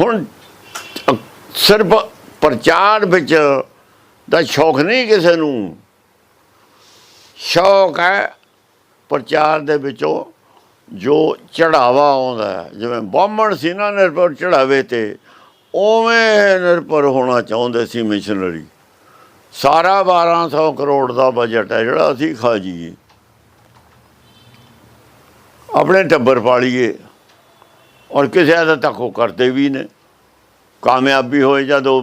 ਹੁਣ ਸਿਰਫ ਪ੍ਰਚਾਰ ਵਿੱਚ ਦਾ ਸ਼ੌਕ ਨਹੀਂ ਕਿਸੇ ਨੂੰ। ਸ਼ੌਕ ਹੈ ਪ੍ਰਚਾਰ ਦੇ ਵਿੱਚੋਂ ਜੋ ਚੜਾਵਾ ਆਉਂਦਾ ਜਿਵੇਂ ਬਾਹਮਣ ਸੀ ਨਾ ਨਿਰਭਰ ਚੜਾਵੇ ਤੇ, ਉਵੇਂ ਨਿਰਭਰ ਹੋਣਾ ਚਾਹੁੰਦੇ ਸੀ ਮਿਸ਼ਨਰੀ। ਸਾਰਾ 1200 ਕਰੋੜ ਦਾ ਬਜਟ ਹੈ, ਜਿਹੜਾ ਅਸੀਂ ਖਾ ਜੀਏ ਆਪਣੇ ਟੱਬਰ ਪਾਲੀਏ। ਔਰ ਕਿਸੇ ਹੱਦ ਤੱਕ ਉਹ ਕਰਦੇ ਵੀ ਨੇ। ਕਾਮਯਾਬੀ ਹੋਏ ਜਦੋਂ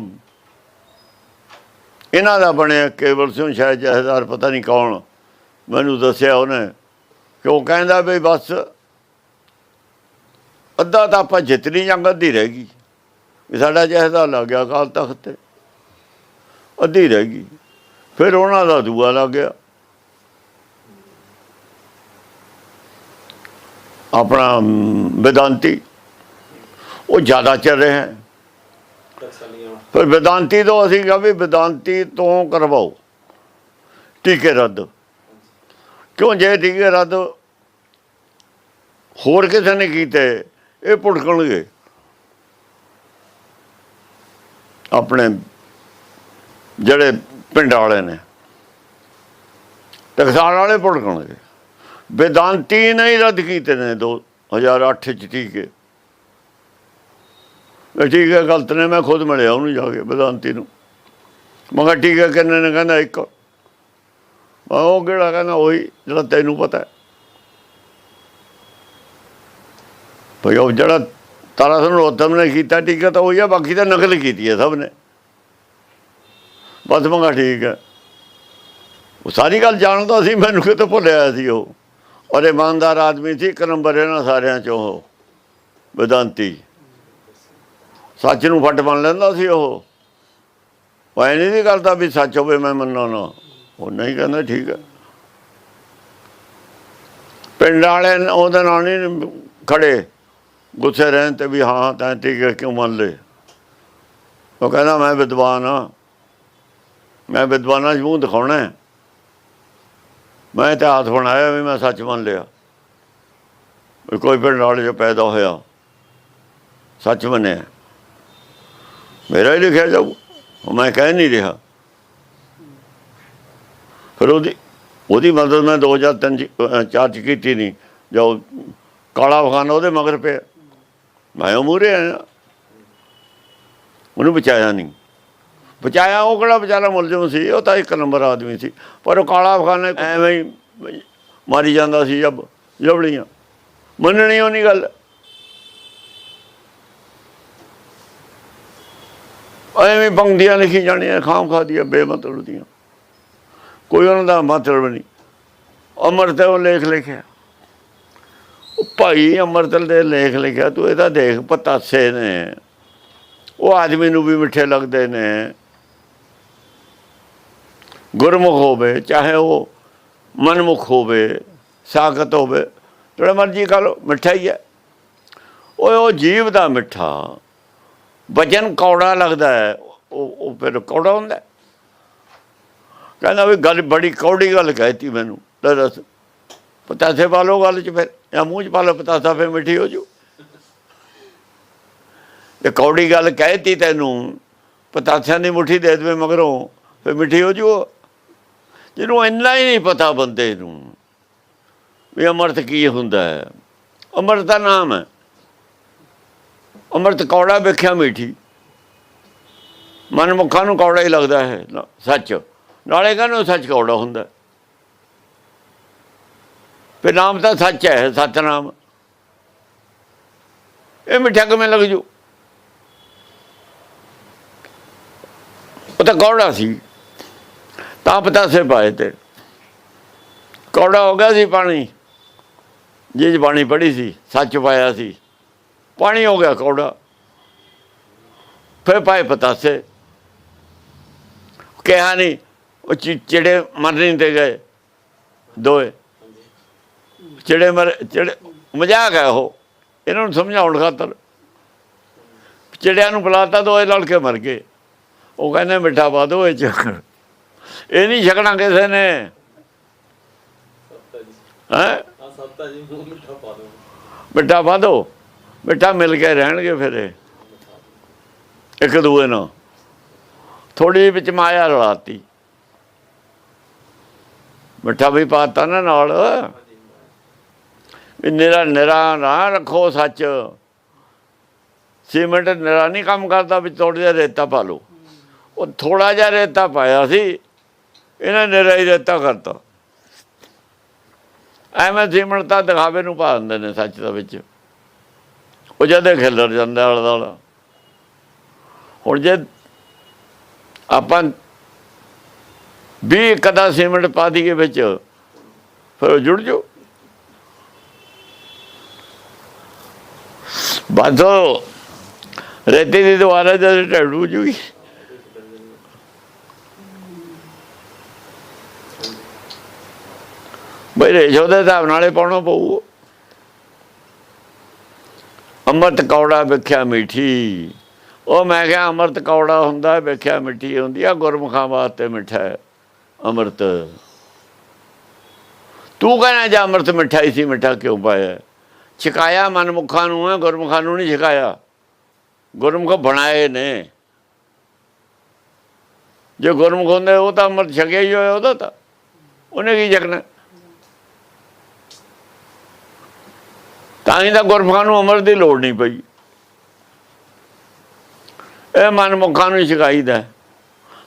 ਇਹਨਾਂ ਦਾ ਬਣਿਆ ਕੇਵਲ ਸਿੰਘ ਸ਼ਾਇਦ ਜਹਦਾਰ ਪਤਾ ਨਹੀਂ ਕੌਣ। ਮੈਨੂੰ ਦੱਸਿਆ ਉਹਨੇ ਕਿ ਉਹ ਕਹਿੰਦਾ ਵੀ ਬਸ ਅੱਧਾ ਤਾਂ ਆਪਾਂ ਜਿੱਤਣੀ ਜੰਗ ਅੱਧੀ ਰਹਿ ਗਈ। ਵੀ ਸਾਡਾ ਜਹਦਾ ਲੱਗ ਗਿਆ ਕਾਲ ਤਖਤ ਤੇ। ਅੱਧੀ ਰਹਿ ਗਈ। ਫਿਰ ਉਹਨਾਂ ਦਾ ਦੂਆ ਲੱਗ ਗਿਆ। ਆਪਣਾ ਅਮ, ਵਿਦਾਂਤੀ ਉਹ ਜ਼ਿਆਦਾ ਚੱਲ ਰਿਹਾ ਹੈ। ਫਿਰ ਵਿਦਾਂਤੀ ਤੋਂ ਅਸੀਂ ਕਿਹਾ ਵੀ ਵਿਦਾਂਤੀ ਤੋਂ ਕਰਵਾਓ। ਟੀਕੇ ਰੱਦ। ਕਿਉਂ ਜੇ ਟੀਕੇ ਰੱਦ ਹੋਰ ਕਿਸੇ ਨੇ ਕੀਤੇ ਇਹ ਭੁੜਕਣਗੇ। ਆਪਣੇ ਜਿਹੜੇ ਪਿੰਡ ਵਾਲੇ ਨੇ ਟਕਸਾਲ ਵਾਲੇ ਭੁੜਕਣਗੇ। ਵਿਦਾਂਤੀ ਨੇ ਹੀ ਰੱਦ ਕੀਤੇ ਨੇ 2008 ਚ ਟੀਕੇ। ਠੀਕ ਹੈ, ਗਲਤ ਨੇ, ਮੈਂ ਖੁਦ ਮਿਲਿਆ ਉਹਨੂੰ ਜਾ ਕੇ ਵਿਦਾਂਤੀ ਨੂੰ। ਮੈਂ ਕਿਹਾ, ਠੀਕ ਹੈ, ਕਿੰਨੇ ਨੇ? ਕਹਿੰਦਾ ਇੱਕ। ਮੈਂ ਉਹ ਕਿਹੜਾ? ਕਹਿੰਦਾ, ਉਹੀ, ਜਿਹੜਾ ਤੈਨੂੰ ਪਤਾ ਹੈ। ਭਈ ਉਹ ਜਿਹੜਾ ਤਾਰਾ ਸਿੰਘ ਰੋਤਮ ਨੇ ਕੀਤਾ ਟੀਕਾ ਤਾਂ ਉਹੀ ਆ, ਬਾਕੀ ਤਾਂ ਨਕਲ ਕੀਤੀ ਹੈ ਸਭ ਨੇ। ਬਸ ਮੈਂ ਠੀਕ ਹੈ। ਉਹ ਸਾਰੀ ਗੱਲ ਜਾਣਦਾ ਸੀ, ਮੈਨੂੰ ਕਿਤੇ ਭੁੱਲਿਆ ਸੀ ਉਹ। ਔਰ ਇਮਾਨਦਾਰ ਆਦਮੀ ਸੀ, ਇੱਕ ਨੰਬਰ ਇਹਨਾਂ ਸਾਰਿਆਂ ਚੋਂ ਉਹ ਵਿਦਾਂਤੀ ਸੱਚ ਨੂੰ ਫੱਟ ਬਣ ਲੈਂਦਾ ਸੀ ਉਹ। ਉਹ ਐ ਨਹੀਂ ਕਰਦਾ ਵੀ ਸੱਚ ਹੋਵੇ, ਮੈਂ ਮੰਨਾਂ ਨਾ। ਉਹ ਨਹੀਂ ਕਹਿੰਦਾ, ਠੀਕ ਹੈ ਪਿੰਡ ਵਾਲੇ ਉਹਦੇ ਨਾਲ ਨਹੀਂ ਖੜੇ। ਗੁੱਸੇ ਰਹਿਣ ਤੇ ਵੀ ਹਾਂ, ਤਾਂ ਠੀਕ ਹੈ ਕਿਉਂ ਮੰਨ ਲੈ ਉਹ ਕਹਿੰਦਾ, ਮੈਂ ਵਿਦਵਾਨ ਹਾਂ ਮੈਂ ਵਿਦਵਾਨਾਂ 'ਚ ਮੂੰਹ ਦਿਖਾਉਣਾ ਹੈ। ਮੈਂ ਇਤਿਹਾਸ ਬਣਾਇਆ ਵੀ ਮੈਂ ਸੱਚ ਮੰਨ ਲਿਆ। ਵੀ ਕੋਈ ਪਿੰਡ ਵਾਲੇ ਜੋ ਪੈਦਾ ਹੋਇਆ। ਸੱਚ ਮੰਨਿਆ। ਮੇਰਾ ਹੀ ਲਿਖਿਆ ਜਾਊ। ਉਹ ਮੈਂ ਕਹਿ ਨਹੀਂ ਰਿਹਾ। ਫਿਰ ਉਹਦੀ ਉਹਦੀ ਮਦਦ ਮੈਂ 2003 ਚ, ਅਹ, ਚਾਰ ਚ ਕੀਤੀ ਨਹੀਂ। ਜੋ ਕਾਲਾ ਬਖਾਨਾ ਉਹਦੇ ਮਗਰ ਪਿਆ। ਮੈਂ ਉਹ ਮੂਹਰੇ ਆਇਆ। ਉਹਨੂੰ ਬਚਾਇਆ ਨਹੀਂ। ਬਚਾਇਆ ਉਹ ਕਿਹੜਾ ਵਿਚਾਰਾ ਮੁਲਜ਼ਮ ਸੀ? ਉਹ ਤਾਂ ਇੱਕ ਨੰਬਰ ਆਦਮੀ ਸੀ। ਪਰ ਉਹ ਕਾਲਾ ਬਖਾਨਾ ਐਵੇਂ ਹੀ ਮਾਰੀ ਜਾਂਦਾ ਸੀ ਜਬ ਜਬੜੀਆਂ ਮੰਨਣੀ ਉਹ ਨਹੀਂ ਗੱਲ। ਐਵੇਂ ਪੰਕਤੀਆਂ ਲਿਖੀ ਜਾਣੀਆਂ, ਖਾਮ ਖਾ ਦੀਆਂ ਬੇਮਤਲਬ ਦੀਆਂ। ਕੋਈ ਉਹਨਾਂ ਦਾ ਮਤਲਬ ਨਹੀਂ। ਅਮਰਤ ਉਹ ਲੇਖ ਲਿਖਿਆ। ਉਹ ਭਾਈ ਅਮਰਤਲ ਦੇ ਲੇਖ ਲਿਖਿਆ, ਤੂੰ ਇਹਦਾ ਦੇਖ, ਪਤਾਸੇ ਨੇ। ਉਹ ਆਦਮੀ ਨੂੰ ਵੀ ਮਿੱਠੇ ਲੱਗਦੇ ਨੇ। ਗੁਰਮੁਖ ਹੋਵੇ, ਚਾਹੇ ਉਹ ਮਨਮੁਖ ਹੋਵੇ, ਸਾਖਤ ਹੋਵੇ, ਜਿਹੜਾ ਮਰਜ਼ੀ ਕਹ ਲੋ ਮਿੱਠਾ ਹੀ ਹੈ। ਉਹ ਉਹ ਜੀਵ ਦਾ ਮਿੱਠਾ। ਵਜਨ ਕੌੜਾ ਲੱਗਦਾ ਹੈ, ਉਹ ਉਹ ਫਿਰ ਕੌੜਾ ਹੁੰਦਾ ਕਹਿੰਦਾ ਵੀ ਗੱਲ ਬੜੀ ਕੌੜੀ ਗੱਲ ਕਹਿਤੀ ਮੈਨੂੰ, ਲੈ ਦੱਸ, ਪਤਾਸੇ ਪਾ ਲਓ ਗੱਲ ਚ ਫਿਰ, ਜਾਂ ਮੂੰਹ ਚ ਪਾ ਲਓ, ਪਤਾਸਾ ਫਿਰ ਮਿੱਠੀ ਹੋ ਜੂ। ਤੇ ਕੌੜੀ ਗੱਲ ਕਹਿਤੀ ਤੈਨੂੰ, ਪਤਾਸਿਆਂ ਦੀ ਮੁੱਠੀ ਦੇ ਦੇਵੇ ਮਗਰੋਂ, ਫਿਰ ਮਿੱਠੀ ਹੋ ਜੂ ਉਹ। ਜਿਹਨੂੰ ਇੰਨਾ ਹੀ ਨਹੀਂ ਪਤਾ ਬੰਦੇ ਨੂੰ, ਵੀ ਅਮਰਤ ਕੀ ਹੁੰਦਾ ਹੈ। ਅਮਰਤ ਦਾ ਨਾਮ ਹੈ। ਅੰਮ੍ਰਿਤ ਕੌੜਾ ਵੇਖਿਆ ਮਿੱਠੀ। ਮਨਮੁਖਾਂ ਨੂੰ ਕੌੜਾ ਹੀ ਲੱਗਦਾ ਹੈ ਸੱਚ। ਨਾਲੇ ਕਹਿੰਦੇ ਸੱਚ ਕੌੜਾ ਹੁੰਦਾ? ਫਿਰ ਨਾਮ ਤਾਂ ਸੱਚ ਹੈ, ਸਤਨਾਮ। ਇਹ ਮਿੱਠਾ ਕਿਵੇਂ ਲੱਗ ਜੂ? ਉਹ ਤਾਂ ਕੌੜਾ ਸੀ। ਤਾਂ ਪਤਾ ਸੇ ਪਾਏ ਤੇ। ਕੌੜਾ ਹੋ ਗਿਆ ਸੀ ਪਾਣੀ। ਜਿਹ 'ਚ ਪਾਣੀ ਪੜੀ ਸੀ, ਸੱਚ ਪਾਇਆ ਸੀ। ਪਾਣੀ ਹੋ ਗਿਆ ਕੌੜਾ। ਫਿਰ ਪਾਏ ਪਤਾਸੇ ਕਿਹਾ ਨਹੀਂ ਉਹ ਚਿੜੇ ਮਰ ਨਹੀਂ ਤੇ ਗਏ ਦੋਏ। ਚਿੜੇ ਮਰ ਚਿੜੇ ਮਜ਼ਾਕ ਹੈ ਉਹ ਇਹਨਾਂ ਨੂੰ ਸਮਝਾਉਣ ਖਾਤਰ। ਚਿੜਿਆਂ ਨੂੰ ਬੁਲਾਤਾ ਦੋਏ ਲੜ ਕੇ ਮਰ ਗਏ। ਉਹ ਕਹਿੰਦੇ ਮਿੱਠਾ ਪਾ ਦੋ ਇਹ ਚ। ਇਹ ਨਹੀਂ ਛਕਣਾ ਕਿਸੇ ਨੇ। ਹੈ? ਮਿੱਠਾ ਪਾ ਦੋ। ਮਿੱਠਾ ਪਾ ਦੋ। ਮਿੱਠਾ ਮਿਲ ਕੇ ਰਹਿਣਗੇ ਫਿਰ ਇਹ। ਇੱਕ ਦੂਏ ਨਾਲ ਥੋੜੀ ਵਿੱਚ ਮਾਇਆ ਰਲਾਤੀ। ਮਿੱਠਾ ਵੀ ਪਾਤਾ ਨਾ ਨਾਲ। ਵੀ ਨਿਰਾ ਨਿਰਾ ਨਾ ਰੱਖੋ ਸੱਚ। ਸੀਮੈਂਟ ਨਿਰਾ ਨਹੀਂ ਕੰਮ ਕਰਦਾ ਵੀ ਥੋੜਾ ਜਿਹਾ ਰੇਤਾ ਪਾ ਲਓ। ਉਹ ਥੋੜਾ ਜਿਹਾ ਰੇਤਾ ਪਾਇਆ ਸੀ। ਇਹਨਾਂ ਨਿਰਾ ਹੀ ਰੇਤਾ ਕਰਤਾ। ਐਵੇਂ ਸੀਮੈਂਟ ਤਾਂ ਦਿਖਾਵੇ ਨੂੰ ਪਾ ਦਿੰਦੇ ਨੇ ਸੱਚ ਦਾ ਵਿੱਚ। ਉਹ ਜਦੇ ਖਿਲਰ ਜਾਂਦਾ ਆਲਾ ਦਾਲਾ। ਹੁਣ ਜੇ ਆਪਾਂ ਵੀ ਕਦਾ ਸੀਮੈਂਟ ਪਾ ਦਈਏ ਵਿੱਚ, ਫਿਰ ਉਹ ਜੁੜ ਜਾਓ ਬਾਦੋ ਰੇਤੀ ਦੀ ਦੁਆਰਾ ਜਦ ਢੜੂ ਜੂਗੀ ਬਈ ਰੇਸ਼ੋ ਦੇ ਹਿਸਾਬ ਨਾਲੇ ਪਾਉਣਾ ਪਊ। ਅੰਮ੍ਰਿਤ ਕੌੜਾ ਵੇਖਿਆ ਮਿੱਠੀ। ਉਹ ਮੈਂ ਕਿਹਾ, ਅੰਮ੍ਰਿਤ ਕੌੜਾ ਹੁੰਦਾ, ਵੇਖਿਆ ਮਿੱਠੀ ਹੁੰਦੀ ਆ, ਗੁਰਮੁਖਾਂ ਵਾਸਤੇ ਮਿੱਠਾ ਅੰਮ੍ਰਿਤ। ਤੂੰ ਕਹਿੰਦਾ ਜੇ ਅੰਮ੍ਰਿਤ ਮਿੱਠਾ ਹੀ ਸੀ, ਮਿੱਠਾ ਕਿਉਂ ਪਾਇਆ? ਛਕਾਇਆ ਮਨਮੁਖਾਂ ਨੂੰ ਹੈ, ਗੁਰਮੁਖਾਂ ਨੂੰ ਨਹੀਂ ਛਕਾਇਆ। ਗੁਰਮੁਖ ਬਣਾਏ ਨੇ। ਜੇ ਗੁਰਮੁਖ ਹੁੰਦੇ, ਉਹ ਤਾਂ ਅੰਮ੍ਰਿਤ ਛਕਿਆ ਹੀ ਹੋਇਆ, ਉਹਦਾ ਤਾਂ। ਉਹਨੇ ਕੀ ਛਕਣਾ? ਤਾਂ ਹੀ ਤਾਂ ਗੁਰਮੁਖਾਂ ਨੂੰ ਅੰਮ੍ਰਿਤ ਦੀ ਲੋੜ ਨਹੀਂ ਪਈ। ਇਹ ਮਨਮੁਖਾਂ ਨੂੰ ਹੀ ਹੈ।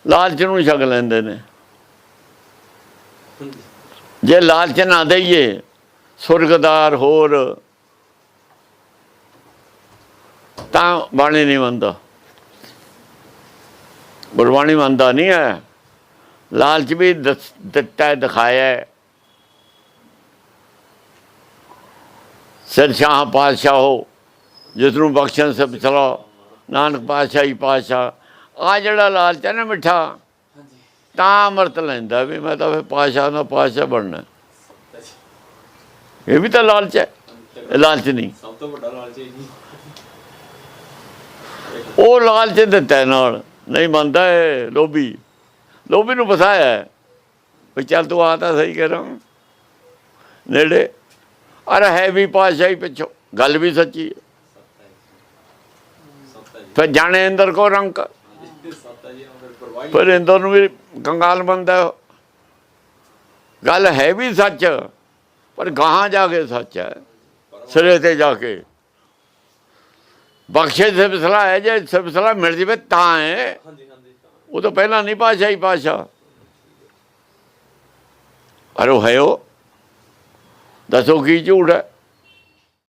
ਲਾਲਚ ਨੂੰ ਛਕ ਲੈਂਦੇ ਨੇ। ਜੇ ਲਾਲਚ ਨਾ ਦਈਏ, ਸੁਰਗਦਾਰ ਹੋਰ ਤਾਂ ਬਾਣੀ ਨਹੀਂ ਮੰਨਦਾ। ਗੁਰਬਾਣੀ ਮੰਨਦਾ ਨਹੀਂ ਹੈ। ਲਾਲਚ ਵੀ ਦੱਸ- ਦਿੱਤਾ ਦਿਖਾਇਆ ਸਿਰ ਸ਼ਾਹ ਪਾਤਸ਼ਾਹ ਹੋ ਜਿਸ ਨੂੰ ਬਖਸ਼ਣ ਸਭ ਚਲਾ ਨਾਨਕ ਪਾਤਸ਼ਾਹੀ ਪਾਤਸ਼ਾਹ ਆ ਜਿਹੜਾ ਲਾਲਚ ਹੈ ਨਾ ਮਿੱਠਾ ਹਾਂਜੀ। ਤਾਂ ਅੰਮ੍ਰਿਤ ਲੈਂਦਾ ਵੀ ਮੈਂ ਤਾਂ ਫਿਰ ਪਾਤਸ਼ਾਹ ਦਾ ਪਾਤਸ਼ਾਹ ਬਣਨਾ। ਇਹ ਵੀ ਤਾਂ ਲਾਲਚ ਹੈ। ਇਹ ਲਾਲਚ ਨਹੀਂ। ਸਭ ਤੋਂ ਵੱਡਾ ਲਾਲਚ ਇਹ ਜੀ ਉਹ ਲਾਲਚ ਦਿੱਤਾ ਹੈ ਨਾਲ। ਨਹੀਂ ਮੰਨਦਾ ਹੈ ਲੋਭੀ। ਲੋਭੀ ਨੂੰ ਫਸਾਇਆ ਹੈ। ਵੀ ਚੱਲ ਤੂੰ ਆ ਤਾਂ ਸਹੀ ਕਰ ਨੇੜੇ। ਅਰ ਹੈ ਵੀ ਪਾਤਸ਼ਾਹੀ ਪਿੱਛੋਂ। ਗੱਲ ਵੀ ਸੱਚੀ ਹੈ। ਫਿਰ ਜਾਣੇ ਇੰਦਰ ਕੋ ਰੰਕ। ਹਾਂਜੀ ਫਿਰ ਇੰਦਰ ਨੂੰ ਵੀ ਕੰਗਾਲ ਬੰਦਾ ਗੱਲ ਹੈ ਵੀ ਸੱਚ, ਪਰ ਗਾਹਾਂ ਜਾ ਕੇ ਸੱਚ ਹੈ। ਸਿਰੇ ਤੇ ਜਾ ਕੇ। ਬਖਸ਼ੇ ਸਿਲਸਿਲਾ ਹੈ, ਜੇ ਸਿਲਸਿਲਾ ਮਿਲ ਜਵੇ ਤਾਂ ਹੈ। ਉਹ ਤਾਂ ਪਹਿਲਾਂ ਨਹੀਂ ਪਾਸ਼ਾਹੀ ਪਾਸ਼ਾ ਅਰੇ ਉਹ ਹੈ ਉਹ। ਦੱਸੋ ਕੀ ਝੂਠ ਹੈ